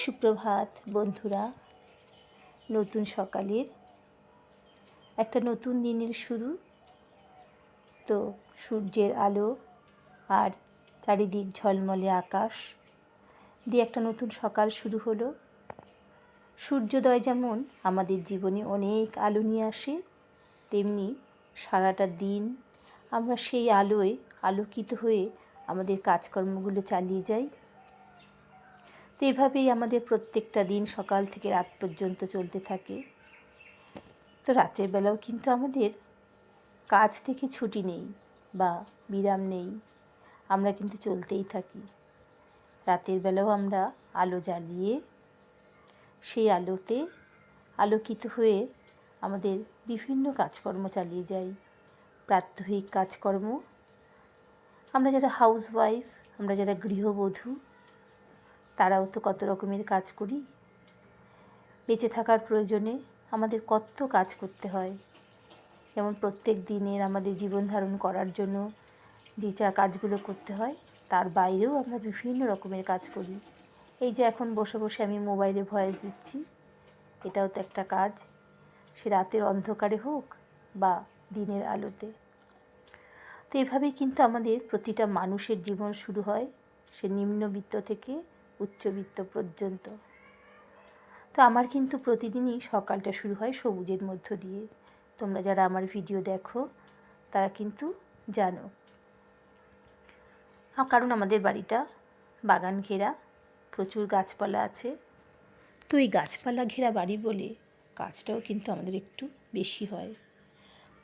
সুপ্রভাত, বন্ধুরা। নতুন সকালের একটা নতুন দিনের শুরু। তো সূর্যের আলো আর চারিদিক ঝলমলে আকাশ দিয়ে একটা নতুন সকাল শুরু হলো। সূর্যোদয় যেমন আমাদের জীবনে অনেক আলো নিয়ে আসে, তেমনি সারাটা দিন আমরা সেই আলোয় আলোকিত হয়ে আমাদের কাজকর্মগুলো চালিয়ে যাই। তো এভাবেই আমাদের প্রত্যেকটা দিন সকাল থেকে রাত পর্যন্ত চলতে থাকে। তো রাতের বেলাও কিন্তু আমাদের কাজ থেকে ছুটি নেই বা বিরাম নেই, আমরা কিন্তু চলতেই থাকি। রাতের বেলাও আমরা আলো জ্বালিয়ে সেই আলোতে আলোকিত হয়ে আমাদের বিভিন্ন কাজকর্ম চালিয়ে যাই। প্রাত্যহিক কাজকর্ম, আমরা যারা হাউস ওয়াইফ আমরা যারা গৃহবধূ তারাও তো কত রকমের কাজ করি। বেঁচে থাকার প্রয়োজনে আমাদের কত কাজ করতে হয়। যেমন প্রত্যেক দিনের আমাদের জীবন ধারণ করার জন্য যে যা কাজগুলো করতে হয়, তার বাইরেও আমরা বিভিন্ন রকমের কাজ করি। এই যে এখন বসে বসে আমি মোবাইলে ভয়েস দিচ্ছি, এটাও তো একটা কাজ। সে রাতের অন্ধকারে হোক বা দিনের আলোতে। তো এভাবেই কিন্তু আমাদের প্রতিটা মানুষের জীবন শুরু হয় সে নিম্নবিত্ত থেকে উচ্চবিত্ত পর্যন্ত। তো আমার কিন্তু প্রতিদিনই সকালটা শুরু হয় সবুজের মধ্য দিয়ে। তোমরা যারা আমার ভিডিও দেখো, তারা কিন্তু জানো। কারণ আমাদের বাড়িটা বাগান ঘেরা, প্রচুর গাছপালা আছে। তো এই গাছপালা ঘেরা বাড়ি বলে কাজটাও কিন্তু আমাদের একটু বেশি হয়।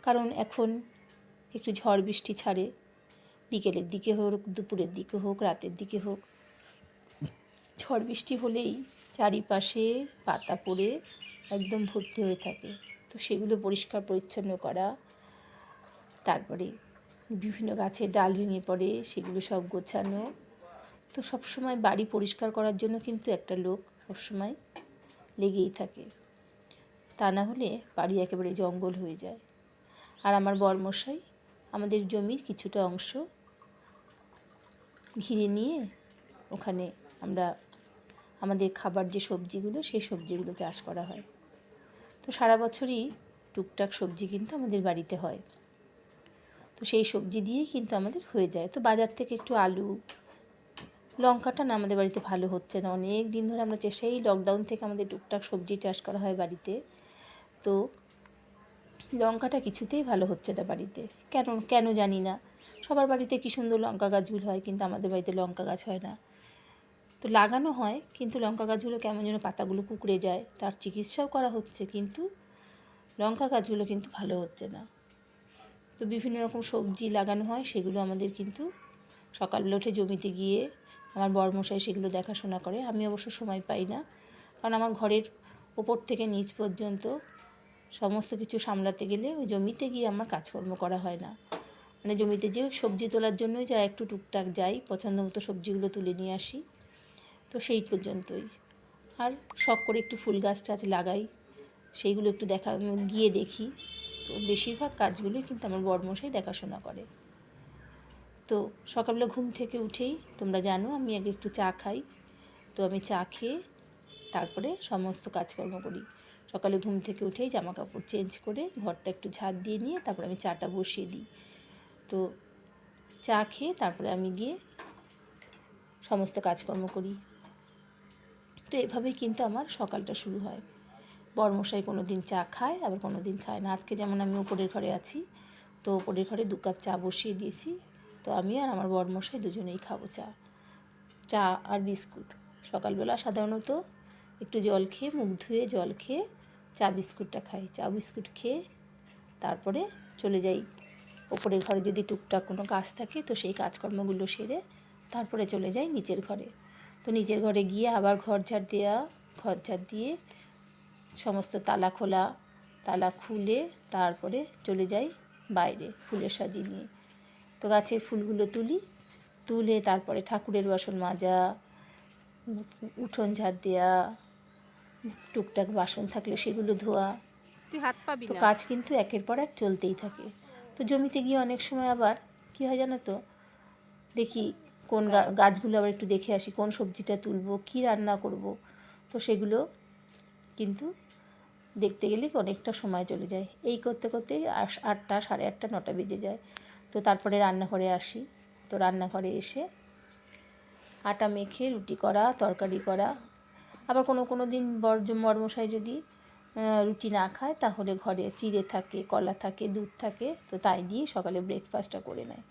কারণ এখন একটু ঝড় বৃষ্টি ছাড়ে। বিকেলের দিকে হোক, দুপুরের দিকে হোক, রাতের দিকে হোক ঝড় বৃষ্টি হলেই চারিপাশে পাতা পড়ে একদম ভর্তি হয়ে থাকে। তো সেগুলো পরিষ্কার পরিচ্ছন্ন করা, তারপরে বিভিন্ন গাছের ডাল ভেঙে পড়ে, সেগুলো সব গোছানো। তো সবসময় বাড়ি পরিষ্কার করার জন্য কিন্তু একটা লোক সবসময় লেগেই থাকে। তা না হলে বাড়ি একেবারে জঙ্গল হয়ে যায়। আর আমার বরমশাই আমাদের জমির কিছুটা অংশ ঘিরে নিয়ে ওখানে আমরা আমাদের খাবার যে সবজিগুলো, সেই সবজিগুলো চাষ করা হয়। তো সারা বছরই টুকটাক সবজি কিন্তু আমাদের বাড়িতে হয়। তো সেই সবজি দিয়েই কিন্তু আমাদের হয়ে যায়। তো বাজার থেকে একটু আলু, লঙ্কাটা না আমাদের বাড়িতে ভালো হচ্ছে না। অনেক দিন ধরে আমরা সেই লকডাউন থেকে আমাদের টুকটাক সবজি চাষ করা হয় বাড়িতে। তো লঙ্কাটা কিছুতেই ভালো হচ্ছে না বাড়িতে। কেন কেন জানি না। সবার বাড়িতে কী সুন্দর লঙ্কা গাছগুলো হয়, কিন্তু আমাদের বাড়িতে লঙ্কা গাছ হয় না। তো লাগানো হয়, কিন্তু লঙ্কা গাছগুলো কেমন যেন পাতাগুলো কুকড়ে যায়, তার চিকিৎসাও করা হচ্ছে, কিন্তু লঙ্কা গাছগুলো কিন্তু ভালো হচ্ছে না। তো বিভিন্ন রকম সবজি লাগানো হয়, সেগুলো আমাদের কিন্তু সকালবেলা উঠে জমিতে গিয়ে আমার বরমশাই সেগুলো দেখাশোনা করে। আমি অবশ্য সময় পাই না, কারণ আমার ঘরের ওপর থেকে নিচ পর্যন্ত সমস্ত কিছু সামলাতে গেলে ওই জমিতে গিয়ে আমার কাজকর্ম করা হয় না। মানে জমিতে যে সবজি তোলার জন্যই যা একটু টুকটাক যাই, পছন্দ মতো সবজিগুলো তুলে নিয়ে আসি। তো সেই পর্যন্তই। আর শখ করে একটু ফুল গাছ টাছ লাগাই, সেইগুলো একটু দেখা, গিয়ে দেখি। তো বেশিরভাগ কাজগুলোই কিন্তু আমার বড়মশাই দেখাশোনা করে। তো সকালবেলা ঘুম থেকে উঠেই তোমরা জানো আমি আগে একটু চা খাই। তো আমি চা খেয়ে তারপরে সমস্ত কাজকর্ম করি। সকালে ঘুম থেকে উঠেই জামা কাপড় চেঞ্জ করে ঘরটা একটু ঝাঁট দিয়ে নিয়ে তারপরে আমি চাটা বসিয়ে দিই। তো চা খেয়ে তারপরে আমি গিয়ে সমস্ত কাজকর্ম করি। তো এভাবেই কিন্তু আমার সকালটা শুরু হয়। বরমশাই কোনো দিন চা খায়, আবার কোনো দিন খায় না। আজকে যেমন আমি ওপরের ঘরে আছি, তো ওপরের ঘরে দু কাপ চা বসিয়ে দিয়েছি। তো আমি আর আমার বরমশাই দুজনেই খাব চা। চা আর বিস্কুট। সকালবেলা সাধারণত একটু জল খেয়ে, মুখ ধুয়ে জল খেয়ে চা বিস্কুটটা খাই। চা বিস্কুট খেয়ে তারপরে চলে যাই। ওপরের ঘরে যদি টুকটাক কোনো কাজ থাকে, তো সেই কাজকর্মগুলো সেরে তারপরে চলে যাই নিচের ঘরে। তো নিজের ঘরে গিয়ে আবার ঘর ঝাড় দেওয়া ঘর ঝাড় দিয়ে সমস্ত তালা খোলা তালা খুলে তারপরে চলে যাই বাইরে ফুলের সাজি নিয়ে। তো গাছের ফুলগুলো তুলি তুলে তারপরে ঠাকুরের বাসন মাজা উঠোন ঝাড় দেওয়া টুকটাক বাসন থাকলে সেগুলো ধোয়া। তুই হাত পাবি তো কাজ কিন্তু একের পর এক চলতেই থাকে। তো জমিতে গিয়ে অনেক সময় আবার কী হয় জানো তো? দেখি কোন গাছগুলো আবার একটু দেখে আসি, কোন সবজিটা তুলবো, কী রান্না করব। তো সেগুলো কিন্তু দেখতে গেলে অনেকটা সময় চলে যায়। এই করতে করতে আটটা, সাড়ে আটটা, নটা বেজে যায়। তো তারপরে রান্নাঘরে আসি। তো রান্নাঘরে এসে আটা মেখে, রুটি করা, তরকারি করা। আবার কোনো কোনো দিন বর বরমশাই যদি রুটি না খায়, তাহলে ঘরে চিড়ে থাকে, কলা থাকে, দুধ থাকে, তো তাই দিয়ে সকালে ব্রেকফাস্টটা করে নেয়।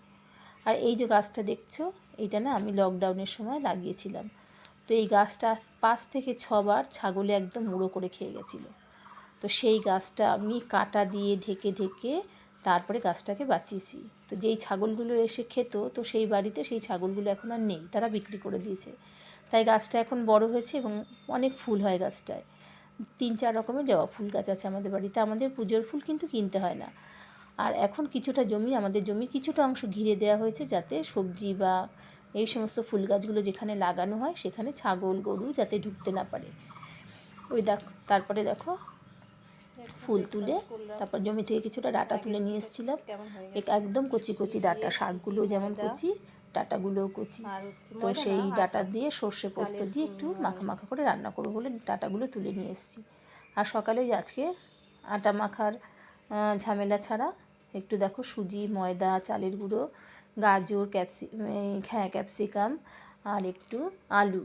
আর এই যে গাছটা দেখছ এইটা না আমি লকডাউনের সময় লাগিয়েছিলাম। তো এই গাছটা পাঁচ থেকে ছবার ছাগলে একদম মুড়ো করে খেয়ে গেছিল। তো সেই গাছটা আমি কাটা দিয়ে ঢেকে ঢেকে তারপরে গাছটাকে বাঁচিয়েছি। তো যেই ছাগলগুলো এসে খেত, তো সেই বাড়িতে সেই ছাগলগুলো এখন আর নেই, তারা বিক্রি করে দিয়েছে। তাই গাছটা এখন বড় হয়েছে এবং অনেক ফুল হয় গাছটায়। তিন চার রকমের জবা ফুল গাছ আছে আমাদের বাড়িতে। আমাদের পুজোর ফুল কিন্তু কিনতে হয় না। আর এখন কিছুটা জমি আমাদের জমি কিছুটা অংশ ঘিরে দেওয়া হয়েছে যাতে সবজি বা এই সমস্ত ফুল গাছগুলো যেখানে লাগানো হয় সেখানে ছাগল গরু যাতে ঢুকতে না পারে। ওই দেখ তারপরে দেখো ফুল তুলে তারপর জমি থেকে কিছুটা ডাটা তুলে নিয়ে এসেছিলাম। এক- একদম কচি কচি ডাটা শাকগুলো যেমন কচি ডাটাগুলোও কচি। তো সেই ডাটা দিয়ে সর্ষে পোস্ত দিয়ে একটু মাখা মাখা করে রান্না করব বলে ডাটাগুলো তুলে নিয়ে এসেছি। আর সকালে আজকে আটা মাখার ঝামেলা ছাড়া একটু দেখো সুজি, ময়দা, চালের গুঁড়ো, গাজর, ক্যাপসি হ্যাঁ ক্যাপসিকাম আর একটু আলু,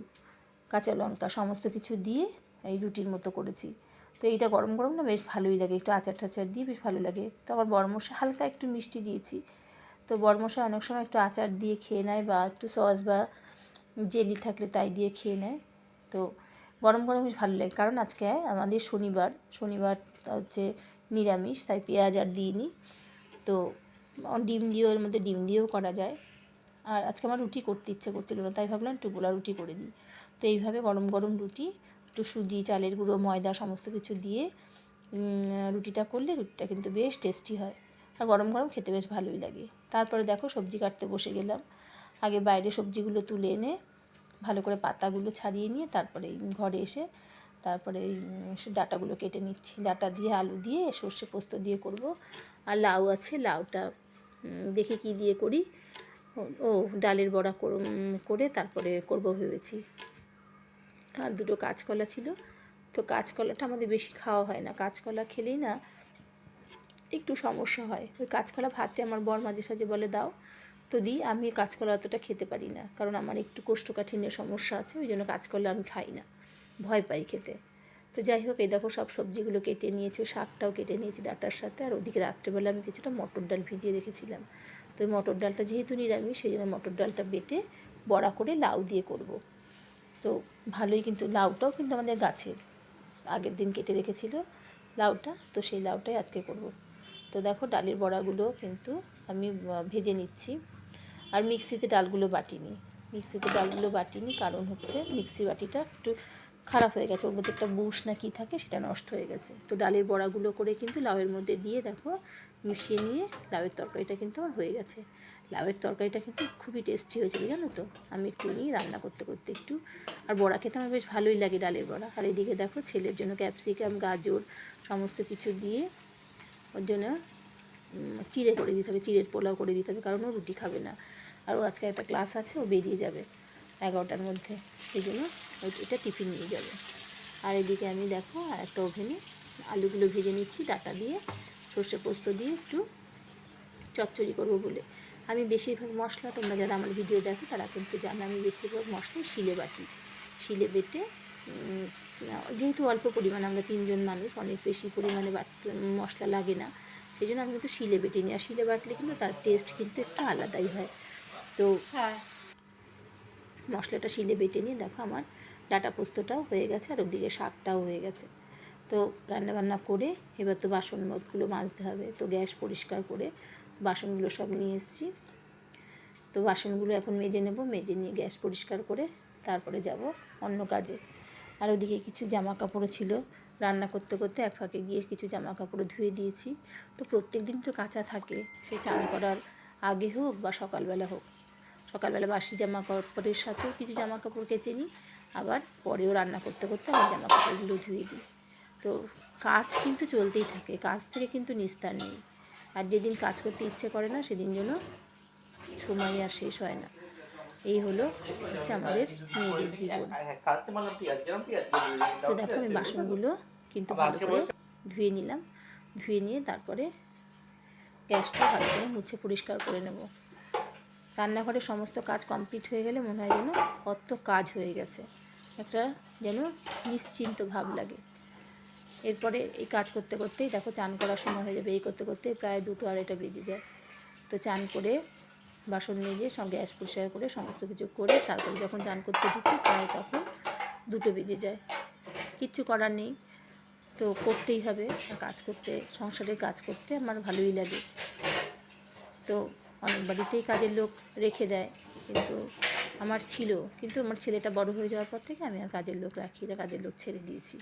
কাঁচা লঙ্কা সমস্ত কিছু দিয়ে এই রুটির মতো করেছি। তো এইটা গরম গরম না বেশ ভালোই লাগে, একটু আচার টাচার দিয়ে বেশ ভালো লাগে। তো আবার বরমশা হালকা একটু মিষ্টি দিয়েছি। তো বরমশা অনেক সময় একটু আচার দিয়ে খেয়ে নেয় বা একটু সস বা জেলি থাকলে তাই দিয়ে খেয়ে নেয়। তো গরম গরম বেশ ভালো লাগে, কারণ আজকে আমাদের শনিবার শনিবার হচ্ছে নিরামিষ, তাই পেঁয়াজ আর দিইনি। তো ডিম দিয়েও এর মধ্যে ডিম দিয়েও করা যায়। আর আজকে আমার রুটি করতে ইচ্ছে করছিল না, তাই ভাবলাম একটু গোলা রুটি করে দিই। তো এইভাবে গরম গরম রুটি, একটু সুজি, চালের গুঁড়ো, ময়দা সমস্ত কিছু দিয়ে রুটিটা করলে রুটিটা কিন্তু বেশ টেস্টি হয়। আর গরম গরম খেতে বেশ ভালোই লাগে। তারপরে দেখো সবজি কাটতে বসে গেলাম। আগে বাইরে সবজিগুলো তুলে এনে, ভালো করে পাতাগুলো ছাড়িয়ে নিয়ে তারপরে ঘরে এসে তারপরে এই ডাটাগুলো কেটে নিচ্ছি। ডাটা দিয়ে, আলু দিয়ে, সর্ষে পোস্ত দিয়ে করব। আর লাউ আছে, লাউটা দেখি কি দিয়ে করি। ও- ডালের বড়া কর- করে তারপরে করব ভেবেছি। আর দুটো কাঁচকলা ছিল। তো কাঁচকলাটা আমাদের বেশি খাওয়া হয় না। কাঁচকলা খেলেই না একটু সমস্যা হয়। ওই কাঁচকলা ভাতে আমার বর মাঝে সাঝে বলে, দাও। তো দিই। আমি কাঁচকলা অতটা খেতে পারি না। কারণ আমার একটু কোষ্ঠকাঠিন্যের সমস্যা আছে, ওই জন্য কাঁচকলা আমি খাই না। ভয় পাই খেতে। তো যাই হোক, এই দেখো সব সবজিগুলো কেটে নিয়েছি শাকটাও কেটে নিয়েছি ডাটার সাথে। আর ওদিকে রাত্রেবেলা আমি কিছুটা মটর ডাল ভিজিয়ে রেখেছিলাম। তো ওই মটর ডালটা যেহেতু নিরামিষ, সেই জন্য মটর ডালটা বেটে বড়া করে লাউ দিয়ে করব। তো ভালোই কিন্তু, লাউটাও কিন্তু আমাদের গাছের আগের দিন কেটে রেখেছিল লাউটা, তো সেই লাউটাই আজকে করব। তো দেখো ডালের বড়াগুলো কিন্তু আমি ভেজে নিচ্ছি। আর মিক্সিতে ডালগুলো বাটিনি। মিক্সিতে ডালগুলো বাটিনি, কারণ হচ্ছে মিক্সি বাটিটা একটু খারাপ হয়ে গেছে, ওর মধ্যে একটা বুশ না কি থাকে সেটা নষ্ট হয়ে গেছে। তো ডালের বড়াগুলো করে কিন্তু লাউয়ের মধ্যে দিয়ে দেখো, মিশিয়ে নিয়ে লাউয়ের তরকারিটা কিন্তু আমার হয়ে গেছে। লাউয়ের তরকারিটা কিন্তু খুবই টেস্টি হয়েছিল জানো তো? আমি একটু নিয়ে রান্না করতে করতে একটু, আর বড়া খেতে আমার বেশ ভালোই লাগে ডালের বড়া। আর এদিকে দেখো ছেলের জন্য ক্যাপসিকাম, গাজর সমস্ত কিছু দিয়ে ওর জন্য চিড়ে করে দিতে হবে, চিড়ের পোলাও করে দিতে হবে, কারণ ও রুটি খাবে না। আর ওর আজকে একটা ক্লাস আছে, ও বেরিয়ে যাবে। এগারোটার মধ্যে। সেই জন্য এটা টিফিন নিয়ে যাবে। আর এদিকে আমি দেখো আর একটা ওভেনে আলুগুলো ভেজে নিচ্ছি, ডাটা দিয়ে, সর্ষে পোস্ত দিয়ে একটু চচ্চড়ি করব বলে। আমি বেশিরভাগ মশলা তোমরা যারা আমার ভিডিও দেখো তারা কিন্তু জানো আমি বেশিরভাগ মশলা শিলে বাটি। শিলে বেটে যেহেতু অল্প পরিমাণ আমরা তিনজন মানুষ, অনেক বেশি পরিমাণে মশলা লাগে না, সেই জন্য আমি কিন্তু শিলে বেটে নিই। আর শিলে বাটলে কিন্তু তার টেস্ট কিন্তু একটু আলাদাই হয়। তো হ্যাঁ। মশলাটা শিলে বেটে নিয়ে দেখো আমার ডাটা পোস্তটাও হয়ে গেছে আর ওদিকে শাকটাও হয়ে গেছে। তো রান্নাবান্না করে এবার তো বাসন মতগুলো মাজতে হবে, তো গ্যাস পরিষ্কার করে বাসনগুলো সব নিয়ে এসেছি। তো বাসনগুলো এখন মেজে নেব, মেজে নিয়ে গ্যাস পরিষ্কার করে তারপরে যাব অন্য কাজে। আর ওদিকে কিছু জামা কাপড়ও ছিল, রান্না করতে করতে এক ফাঁকে গিয়ে কিছু জামা কাপড় ধুয়ে দিয়েছি। তো প্রত্যেক দিন তো কাঁচা থাকে, সে চান করার আগে হোক বা সকালবেলা হোক। সকালবেলা বাসি জামা কাপড়ের সাথেও কিছু জামা কাপড় কেচে নিই। আবার পরেও রান্না করতে করতে আমি জামা কাপড়গুলো ধুয়ে দিই। তো কাজ কিন্তু চলতেই থাকে, কাজ থেকে কিন্তু নিস্তার নেই। আর যেদিন কাজ করতে ইচ্ছে করে না, সেদিন যেন সময় আর শেষ হয় না। এই হলো হচ্ছে আমাদের মেয়েদের জীবন। তো দেখো আমি বাসনগুলো কিন্তু ভালো করে ধুয়ে নিলাম। ধুয়ে নিয়ে তারপরে গ্যাসটা ভালো করে মুছে পরিষ্কার করে নেব। রান্নাঘরে সমস্ত কাজ কমপ্লিট হয়ে গেলে মনে হয় যেন কত কাজ হয়ে গেছে। একটা যেন নিশ্চিন্ত ভাব লাগে। এরপরে এই কাজ করতে করতেই দেখো চান করার সময় হয়ে যাবে। এই করতে করতে প্রায় দুটো আড়াইটা বেজে যায়। তো চান করে, বাসন নিয়ে সব গ্যাস পরিষ্কার করে, সমস্ত কিছু করে তারপরে যখন চান করতে ঢুকি, প্রায় তখন দুটো বেজে যায়। কিচ্ছু করার নেই। তো করতেই হবে। কাজ করতে, সংসারের কাজ করতে আমার ভালোই লাগে। তো অনেক বাড়িতেই কাজের লোক রেখে দেয়। কিন্তু আমার ছিল, কিন্তু আমার ছেলেটা বড় হয়ে যাওয়ার পর থেকে আমি আর কাজের লোক রাখি না, কাজের লোক ছেড়ে দিয়েছি।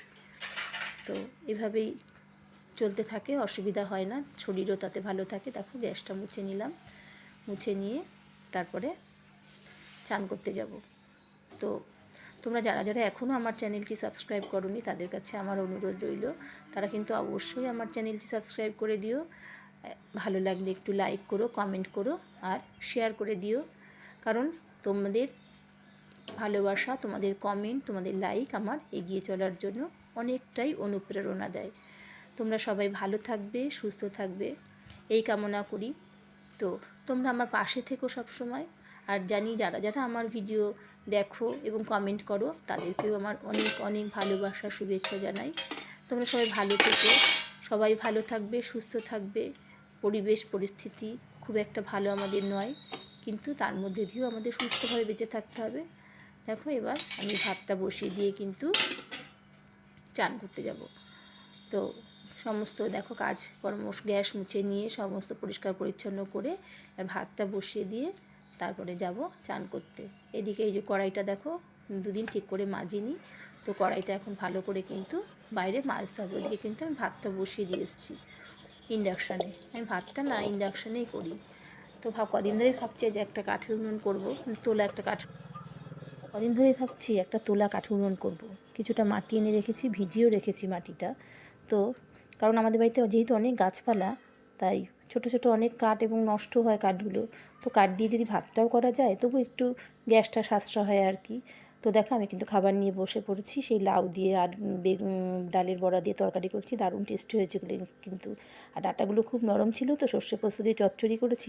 তো এভাবেই চলতে থাকে, অসুবিধা হয় না, শরীরও তাতে ভালো থাকে। দেখো গ্যাসটা মুছে নিলাম, মুছে নিয়ে তারপরে চান করতে যাব। তো তোমরা যারা যারা এখনও আমার চ্যানেলটি সাবস্ক্রাইব করনি, তাদের কাছে আমার অনুরোধ রইল, তারা কিন্তু অবশ্যই আমার চ্যানেলটি সাবস্ক্রাইব করে দিও। ভালো লাগলে একটু লাইক করো কমেন্ট করো আর শেয়ার করে দিও। কারণ তোমাদের ভালোবাসা, তোমাদের কমেন্ট তোমাদের লাইক আমার এগিয়ে চলার জন্য অনেকটাই অনুপ্রেরণা দেয়। তোমরা সবাই ভালো থাকবে, সুস্থ থাকবে, এই কামনা করি। তো তোমরা আমার পাশে থেকো সব সময় আর জানি যারা যারা আমার ভিডিও দেখো এবং কমেন্ট করো, তাদেরকেও আমার অনেক অনেক ভালোবাসা, শুভেচ্ছা জানাই। তোমরা সবাই ভালো থেকো, সবাই ভালো থাকবে, সুস্থ থাকবে। পরিবেশ, পরিস্থিতি খুব একটা ভালো আমাদের নয়। কিন্তু তার মধ্যে দিয়েও আমাদের সুস্থভাবে বেঁচে থাকতে হবে। দেখো এবার আমি ভাতটা বসিয়ে দিয়ে কিন্তু চান করতে যাব। তো সমস্ত দেখো কাজ কর্ম, গ্যাস মুছে নিয়ে সমস্ত পরিষ্কার পরিচ্ছন্ন করে ভাতটা বসিয়ে দিয়ে তারপরে যাব চান করতে। এদিকে এই যে কড়াইটা দেখো দুদিন ঠিক করে মাজিনি। তো কড়াইটা এখন ভালো করে কিন্তু বাইরে মাজতে হবে। ওদিকে কিন্তু আমি ভাতটা বসিয়ে দিয়ে এসেছি। ইন্ডাকশানে। আমি ভাতটা না, ইন্ডাকশানেই করি। তো ভাব, কদিন ধরেই ভাবছি যে একটা কাঠের উনুন করব তোলা একটা কাঠ কদিন ধরেই ভাবছি একটা তোলা কাঠের উনুন করব। কিছুটা মাটি এনে রেখেছি, ভিজিয়েও রেখেছি মাটিটা। তো কারণ আমাদের বাড়িতে যেহেতু অনেক গাছপালা, তাই ছোট ছোট অনেক কাঠ এবং নষ্ট হয় কাঠগুলো। তো কাঠ দিয়ে যদি ভাতটাও করা যায়, তবু একটু গ্যাসটা সাশ্রয় হয় আর কি। তো দেখো, আমি কিন্তু খাবার নিয়ে বসে পড়েছি। সেই লাউ দিয়ে আর ডালের বড়া দিয়ে তরকারি করছি। দারুণ টেস্টি হয়েছে কিন্তু। আর ডাটাগুলো খুব নরম ছিল, তো সর্ষে পোস্ত দিয়ে চচ্চড়ি করেছি।